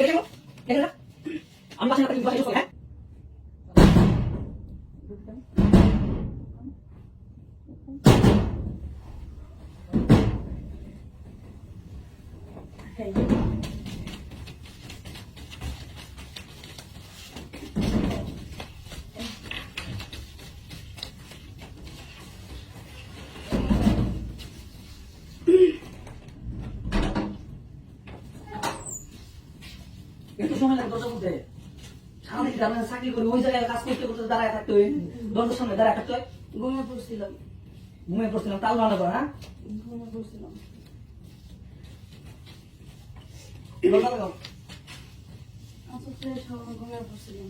দেখে গেলো দেখে গেলো আমি বাসায় না থাকলে বাসায় এসো হ্যাঁ একটু সময় লাগে দরজা খুলতে। সারাদিন গ্রামে চাকরি করি ওই জায়গায় কাজ করতে করতে দাঁড়ায় থাকতে হয়। দরজার সামনে দাঁড়ায় থাকতে হয়। ঘুমিয়ে পড়ছিলাম। ঘুমিয়ে পড়ছিলাম তাও রান্না করে হ্যাঁ? ঘুমিয়ে পড়ছিলাম। আচ্ছা ফ্রেশ হওয়া ঘুমিয়ে পড়ছিলাম।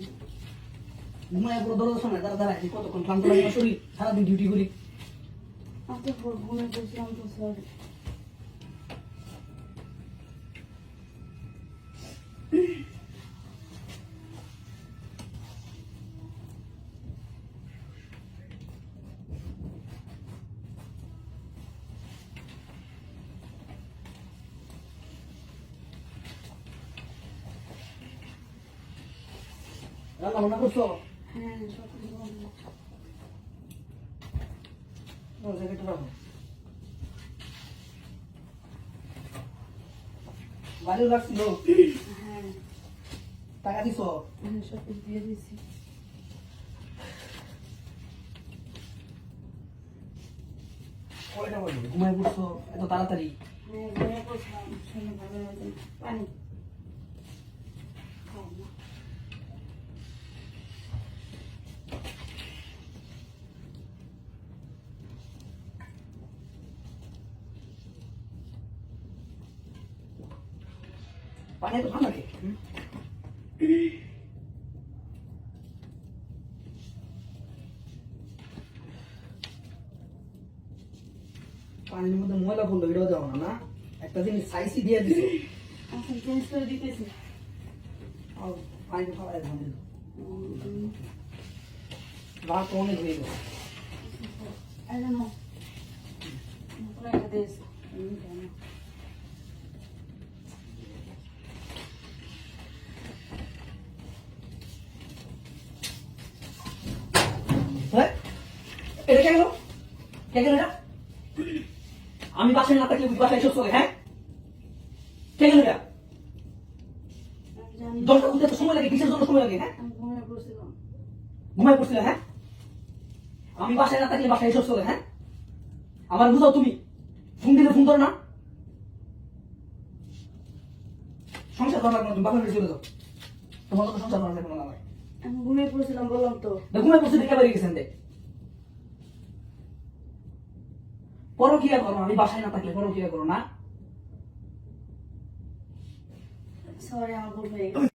ঘুমায় পুরো দরজার সামনে দাঁড়া দাঁড়ায় কতক্ষণ? ক্লান্ত লাগে শরীর? সারাদিন ডিউটি করি। আচ্ছা ঘুমিয়ে পড়ছিলাম তো সরি রান্না বান্না করছ হ্যাঁ সব কিছু জ্যাকেটটা রাখো বাড়ি রাখছিল হ্যাঁ টাকা দিছো হ্যাঁ সব কিছু দিয়ে দিয়েছি কয়টা বাজে ঘুমায় পড়ছো এত তাড়াতাড়ি হ্যাঁ ঘুমিয়ে পড়ছিলাম ভালো পানি খাও না। পানি তো ঠান্ডা কে পানির মধ্যে ময়লা পড়ল এটাও যাও না না? একটা জিনিস সাইসি দিয়ে দিছো। আচ্ছা চেঞ্জ করে দিতেছি। আর খাওয়াই ধান দিল উম, রাত অনেক হয়ে গেল I don't know. No creo que this. হ্যাঁ এটা এটা আমি বাসায় না থাকলে বাসায় এসে চলে হ্যাঁ? কে গেল এটা? জানি। দরজা খুলতে তো সময় লাগে বিশেষ জন্য সময় লাগে হ্যাঁ? ঘুমিয়ে পড়ছিলে হ্যাঁ? আমি বাসায় না থাকলে বাসায় এসে চলে হ্যাঁ? আমার বুঝাও তুমি ফোন দিলে ফোন ধরো না। সংসার করার লাগবে তুমি বাপের বাড়ি চলে যাও। তোমার তো সংসার করার লাগবে না আমার। আমি ঘুমিয়ে পড়ছিলাম তো। ঘুমাই পড়ছে দেখে বেরিয়ে গেছেন দেখ পরকিয়া করো আমি বাসায় না থাকলে পরকিয়া করো না। সরি আমার ভুল হয়ে গেছে।